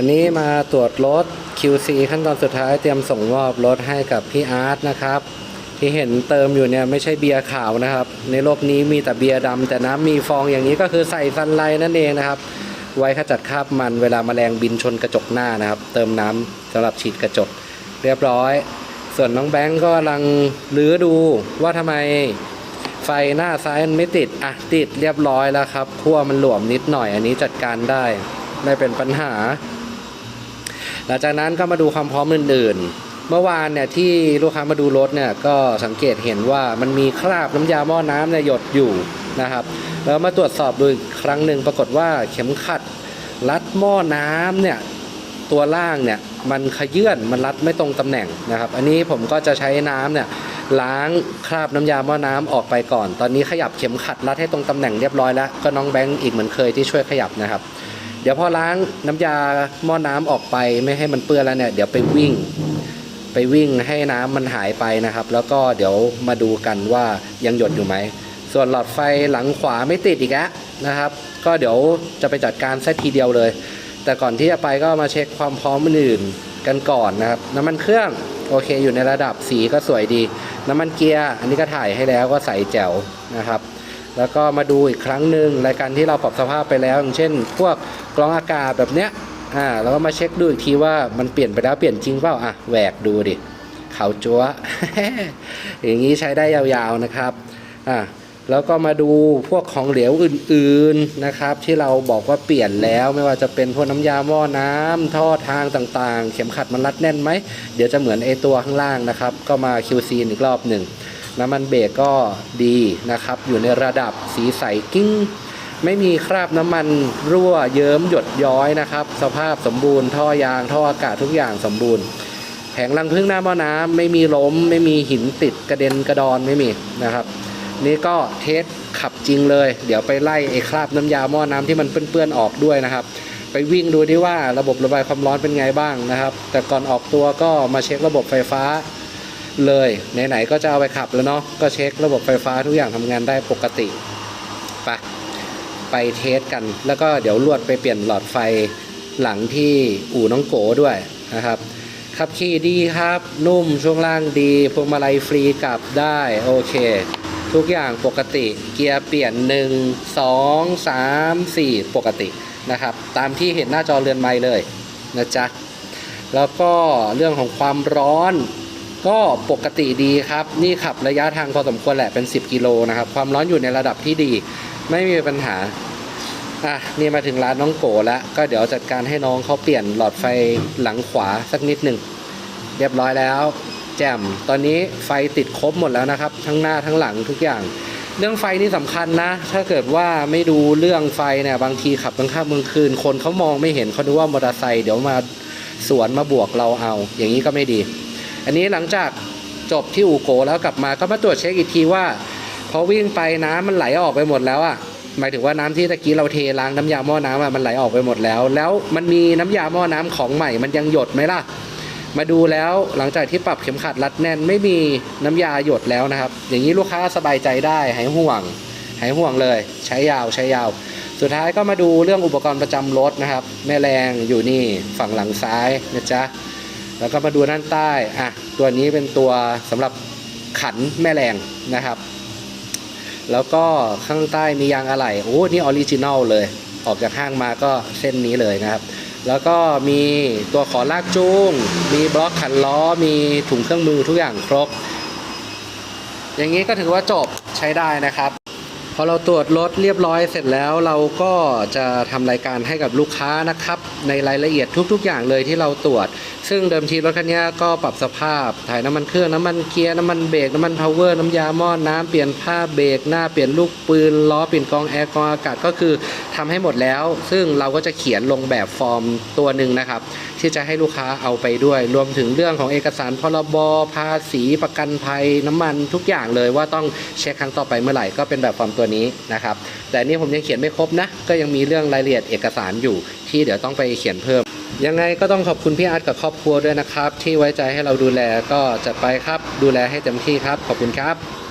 วันนี้มาตรวจรถ QC ขั้นตอนสุดท้ายเตรียมส่งมอบรถให้กับพี่อาร์ตนะครับ ที่เห็นเติมอยู่เนี่ยไม่ใช่เบียร์ขาวนะครับ ในโลกนี้มีแต่เบียร์ดำแต่น้ำมีฟองอย่างนี้ก็คือใส่ซันไลท์นั่นเองนะครับ ไว้ขจัดคราบมันเวลาแมลงบินชนกระจกหน้านะครับ เติมน้ำสำหรับฉีดกระจก เรียบร้อย ส่วนน้องแบงก์ก็กำลังลื้อดูว่าทำไมไฟหน้าซ้ายมันไม่ติดอะติดเรียบร้อยแล้วครับขั้วมันหลวมนิดหน่อยอันนี้จัดการได้ไม่เป็นปัญหา หลังจากนั้นก็มาดูความพร้อมอื่นๆ เมื่อวานเนี่ยที่ลูกค้ามาดูรถเนี่ยก็สังเกตเห็นว่ามันมีคราบน้ำยาหม้อน้ำเนี่ยหยดอยู่นะครับ แล้วมาตรวจสอบดูอีกครั้งหนึ่งปรากฏว่าเข็มขัดรัดหม้อน้ำเนี่ยตัวล่างเนี่ยมันขยื่นมันรัดไม่ตรงตำแหน่งนะครับ อันนี้ผมก็จะใช้น้ำเนี่ยล้างคราบน้ำยาหม้อน้ำออกไปก่อน ตอนนี้ขยับเข็มขัดรัดให้ตรงตำแหน่งเรียบร้อยแล้ว ก็น้องแบงค์อีกเหมือนเคยที่ช่วยขยับนะครับ เดี๋ยวพอล้างน้ำยาหม้อน้ำออกไปไม่ให้มันเปื้อนแล้วเนี่ย เดี๋ยวไปวิ่ง ไปวิ่งให้น้ำมันหายไปนะครับ แล้วก็เดี๋ยวมาดูกันว่ายังหยดอยู่ไหม ส่วนหลอดไฟหลังขวาไม่ติดอีกแล้วนะครับ ก็เดี๋ยวจะไปจัดการซะทีเดียวเลย แต่ก่อนที่จะไปก็มาเช็คความพร้อมอื่นกันก่อนนะครับ น้ำมันเครื่องโอเคอยู่ในระดับสีก็สวยดี น้ำมันเกียร์อันนี้ก็ถ่ายให้แล้วก็ใสแจ๋วนะครับ แล้วก็มาดูอีกครั้งหนึ่งรายการที่เราปรับสภาพไปแล้ว อย่างเช่น พวกกรองอากาศแบบเนี้ยอ่าแล้วก็มาเช็คดูอีกทีว่ามันเปลี่ยนไปแล้วเปลี่ยนจริงเปล่าอะแหวกดูดิเขาจัวอย่างนี้ใช้ได้ยาวๆนะครับอ่าแล้วก็มาดูพวกของเหลวอื่นๆนะครับ ที่เราบอกว่าเปลี่ยนแล้วไม่ว่าจะเป็นพวกน้ำยาหม้อน้ำท่อทางต่างๆ เข็มขัดมันรัดแน่นไหม เดี๋ยวจะเหมือนไอตัวข้างล่างนะครับ ก็มา QC อีกรอบหนึ่ง น้ำมันเบรกก็ดีนะครับ อยู่ในระดับสีใสกิ้ง ไม่มีคราบน้ำมันรั่วเยิ้มหยดย้อยนะครับ สภาพสมบูรณ์ท่อยางท่ออากาศทุกอย่างสมบูรณ์ แผงรังพึ่งหน้าหม้อน้ำไม่มีล้ม ไม่มีหินติดกระเด็นกระดอนไม่มีนะครับ นี่ก็เทสขับจริงเลย เดี๋ยวไปไล่ไอ้คราบน้ำยาหม้อน้ำที่มันเปื้อนๆออกด้วยนะครับไปวิ่งดูดิว่าระบบระบายความร้อนเป็นไงบ้างนะครับ แต่ก่อนออกตัวก็มาเช็คระบบไฟฟ้า เลย ไหนๆก็จะเอาไปขับแล้วเนาะก็เช็คระบบไฟฟ้าทุกอย่างทำงานได้ปกติไปไปเทสกัน แล้วก็เดี๋ยวลวดไปเปลี่ยนหลอดไฟหลังที่อู่น้องโกด้วยนะครับขับขี่ดีครับนุ่มช่วงล่างดีพวงมาลัยฟรีกลับได้โอเค ทุกอย่างปกติเกียร์เปลี่ยน 1 2 3 4 ปกตินะครับ ตามที่เห็นหน้าจอเรือนไม้เลยนะจ๊ะแล้วก็เรื่องของความร้อน ก็ปกติดีครับ นี่ขับระยะทางพอสมควรแหละเป็น 10 กิโลนะครับ ความร้อนอยู่ในระดับที่ดี ไม่มีปัญหา อะ นี่มาถึงร้านน้องโกแล้ว ก็เดี๋ยวจัดการให้น้องเขาเปลี่ยนหลอดไฟหลังขวาสักนิดหนึ่ง เรียบร้อยแล้ว แจ่ม ตอนนี้ไฟติดครบหมดแล้วนะครับ ทั้งหน้าทั้งหลังทุกอย่าง เรื่องไฟนี่สำคัญนะ ถ้าเกิดว่าไม่ดูเรื่องไฟเนี่ยบางทีขับกลางค่ำกลางคืน คนเขามองไม่เห็นเขาดูว่ามอเตอร์ไซค์เดี๋ยวมาสวนมาบวกเราเอา อย่างนี้ก็ไม่ดี อันนี้หลังจากจบที่อูโกแล้วกลับมาก็มาตรวจเช็คอีกทีว่าพอวิ่งไปน้ำมันไหลออกไปหมดแล้วอะหมายถึงว่าน้ำที่ตะกี้เราเทล้างน้ำยาหม้อน้ำอะมันไหลออกไปหมดแล้ว แล้วมันมีน้ำยาหม้อน้ำของใหม่มันยังหยดไหมล่ะ มาดูแล้วหลังจากที่ปรับเข็มขัดรัดแน่นไม่มีน้ำยาหยดแล้วนะครับ อย่างนี้ลูกค้าสบายใจได้หายห่วงหายห่วงเลย ใช้ยาวใช้ยาว สุดท้ายก็มาดูเรื่องอุปกรณ์ประจำรถนะครับ แม่แรงอยู่นี่ฝั่งหลังซ้ายนะจ๊ะ แล้วก็มาดูด้านใต้อะตัวนี้เป็นตัวสำหรับขันแม่แรงนะครับ แล้วก็ข้างใต้มียางอะไหล่โอ้นี่ออริจินอลเลย ออกจากห้างมาก็เส้นนี้เลยนะครับ แล้วก็มีตัวขอลากจูง มีบล็อกขันล้อ มีถุงเครื่องมือทุกอย่างครบ อย่างนี้ก็ถือว่าจบใช้ได้นะครับ พอเราตรวจรถเรียบร้อยเสร็จแล้วเราก็จะทำรายการให้กับลูกค้านะครับ ในรายละเอียดทุก ๆ อย่างเลยที่เราตรวจ ซึ่งเดิมทีรถคันนี้ก็ปรับสภาพ ถ่ายน้ำมันเครื่องน้ำมันเกียร์น้ำมันเบรกน้ำมันพาวเวอร์น้ำยาหม้อน้ำเปลี่ยนผ้าเบรกหน้าเปลี่ยนลูกปืนล้อเปลี่ยนกรองแอร์กรองอากาศก็คือทำให้หมดแล้ว ซึ่งเราก็จะเขียนลงแบบฟอร์มตัวหนึ่งนะครับ ที่จะให้ลูกค้าเอาไปด้วย รวมถึงเรื่องของเอกสารพรบภาษีประกันภัยน้ำมันทุกอย่างเลยว่าต้องเช็คครั้งต่อไปเมื่อไหร่ก็เป็นแบบฟอร์มตัวนี้นะครับ แต่นนี่ผมยังเขียนไม่ครบนะ ก็ยังมีเรื่องรายละเอียดเอกสารอยู่ที่เดี๋ยวต้องไปเขียนเพิ่ม ยังไงก็ต้องขอบคุณพี่อาร์ตกับครอบครัวด้วยนะครับ ที่ไว้ใจให้เราดูแลก็จัดไปครับดูแลให้เต็มที่ครับ ขอบคุณครับ